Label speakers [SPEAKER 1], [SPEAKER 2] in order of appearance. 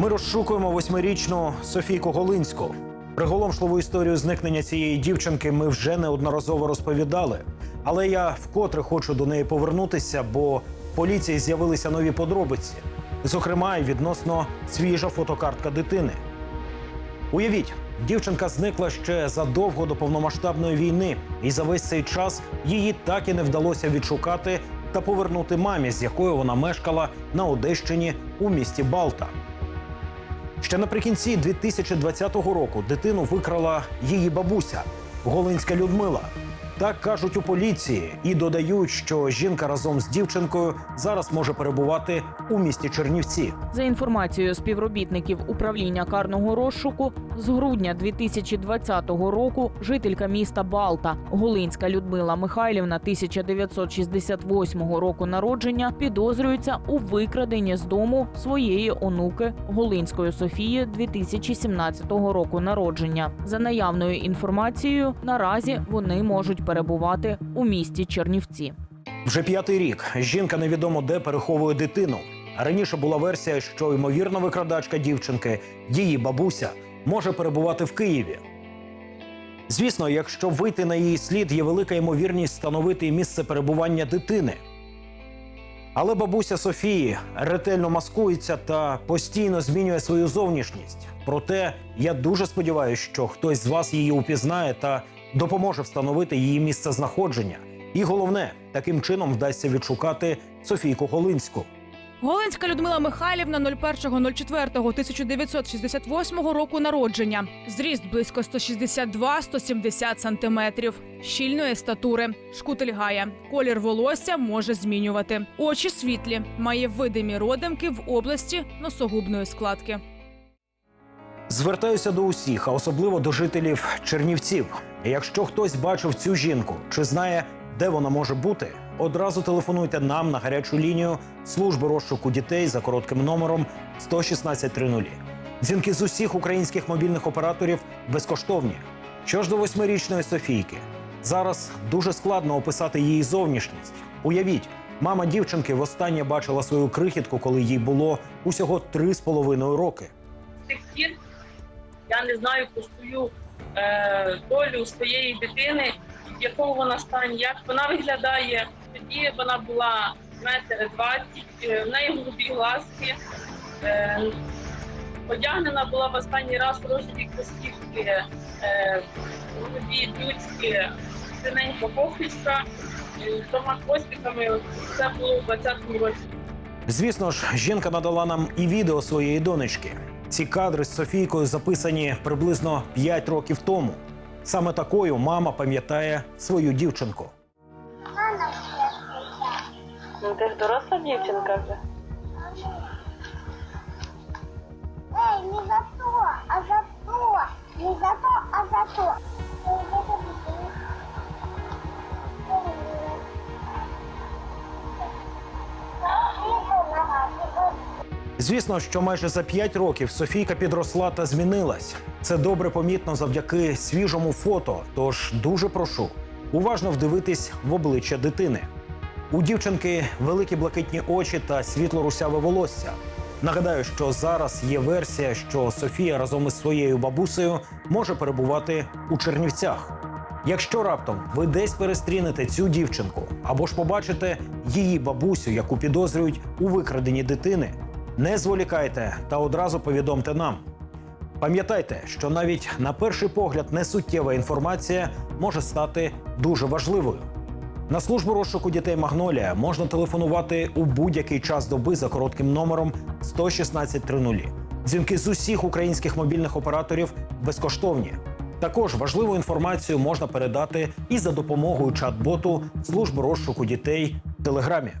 [SPEAKER 1] Ми розшукуємо восьмирічну Софійку Голинську. Приголомшливу історію зникнення цієї дівчинки ми вже неодноразово розповідали. Але я вкотре хочу до неї повернутися, бо в поліції з'явилися нові подробиці. Зокрема, і відносно свіжа фотокартка дитини. Уявіть, дівчинка зникла ще задовго до повномасштабної війни, і за весь цей час її так і не вдалося відшукати та повернути мамі, з якою вона мешкала на Одещині у місті Балта. Ще наприкінці 2020 року дитину викрала її бабуся Голинська Людмила. Так кажуть у поліції і додають, що жінка разом з дівчинкою зараз може перебувати у місті Чернівці.
[SPEAKER 2] За інформацією співробітників управління карного розшуку, з грудня 2020 року жителька міста Балта Голинська Людмила Михайлівна 1968 року народження підозрюється у викраденні з дому своєї онуки Голинської Софії 2017 року народження. За наявною інформацією, наразі вони можуть перебувати у місті Чернівці.
[SPEAKER 1] Вже п'ятий рік жінка невідомо де переховує дитину. Раніше була версія, що ймовірна викрадачка дівчинки, її бабуся, може перебувати в Києві. Звісно, якщо вийти на її слід, є велика ймовірність встановити місце перебування дитини. Але бабуся Софії ретельно маскується та постійно змінює свою зовнішність. Проте я дуже сподіваюся, що хтось з вас її упізнає та допоможе встановити її місце знаходження. І головне, таким чином вдасться відшукати Софійку Голинську.
[SPEAKER 3] Голинська Людмила Михайлівна 01.04.1968 року народження. Зріст близько 162-170 сантиметрів. Щільної статури. Шкутель гая. Колір волосся може змінювати. Очі світлі. Має видимі родимки в області носогубної складки.
[SPEAKER 1] Звертаюся до усіх, а особливо до жителів Чернівців. Якщо хтось бачив цю жінку чи знає, де вона може бути, одразу телефонуйте нам на гарячу лінію служби розшуку дітей за коротким номером 11630. Дзвінки з усіх українських мобільних операторів безкоштовні. Що ж до восьмирічної Софійки, зараз дуже складно описати її зовнішність. Уявіть, мама дівчинки востаннє бачила свою крихітку, коли їй було усього три з половиною роки.
[SPEAKER 4] тих пір я не знаю про свою е, долю своєї дитини, в якому вона стані, як вона виглядає. Тоді вона була метр двадцять, е, в неї голубі глазки. Е, одягнена була в останній раз розові кросівки, е, голубі людські, синенька е, з двома хвостиками. Це було у 20-му році.
[SPEAKER 1] Звісно ж, жінка надала нам і відео своєї донечки. Ці кадри з Софійкою записані приблизно 5 років тому. Саме такою мама пам'ятає свою дівчинку.
[SPEAKER 5] Ну ти ж доросла дівчинка вже.
[SPEAKER 6] Ей, не за
[SPEAKER 1] Звісно, що майже за 5 років Софійка підросла та змінилась. Це добре помітно завдяки свіжому фото. Тож дуже прошу уважно вдивитись в обличчя дитини. У дівчинки великі блакитні очі та світло-русяве волосся. Нагадаю, що зараз є версія, що Софія разом із своєю бабусею може перебувати у Чернівцях. Якщо раптом ви десь перестрінете цю дівчинку або ж побачите її бабусю, яку підозрюють у викраденні дитини, не зволікайте та одразу повідомте нам. Пам'ятайте, що навіть на перший погляд несуттєва інформація може стати дуже важливою. На службу розшуку дітей Магнолія можна телефонувати у будь-який час доби за коротким номером 11630. Дзвінки з усіх українських мобільних операторів безкоштовні. Також важливу інформацію можна передати і за допомогою чат-боту служби розшуку дітей в Телеграмі.